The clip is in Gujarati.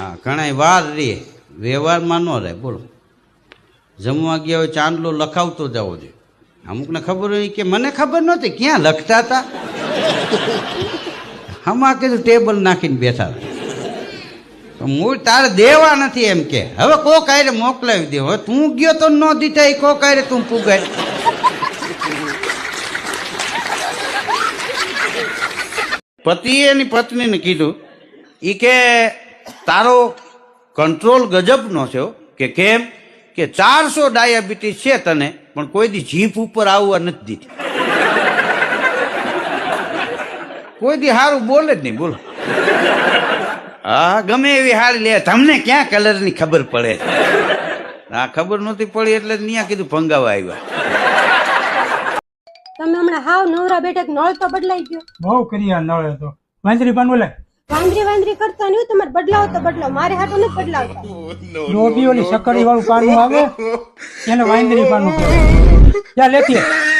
હા ઘણા વાર રે વ્યવહારમાં ન રહે, બોલો. જમવા ગયા હોય, ચાંદલો લખાવતો જવો જોઈએ. અમુકને ખબર હોય કે મને ખબર નહોતી, ક્યાં લખતા હતા? હમા કીધું ટેબલ નાખીને બેઠા તો મૂળ તારે દેવા નથી એમ કે, હવે કોક આયરે મોકલાવી દે. હવે તું ગયો તો ન દીધા, એ કોક આયરે તું પુગાય. પતિએ એની પત્નીને કીધું એ કે તારો કંટ્રોલ ગજબનો છે કે કેમ? કે ચારસો ડાયાબિટીસ છે તને પણ કોઈ દી જીભ ઉપર આવવા નથી દીધી. કોઈ દી સારું બોલે જ નહીં બોલો. હા ગમે એવી હારી લે તમને ક્યાં કલરની ખબર પડે? હા ખબર નહોતી પડી એટલે ત્યાં કીધું ફંગાવા આવ્યા. તમે હમણાં હાવ નવરા બેઠક નળ તો બદલાઈ ગયો. બહુ કરી આ નળે તો. વાંદરી પાન બોલે વાંદરી વાંદરી કરતા નહીં તમારે બદલાવ તો બદલાવ. મારે હાટો નથી બદલાવતા. ડોબી ઓલી સકડી વાળું પાનું આવે એને વાંદરી પાનું ત્યાં.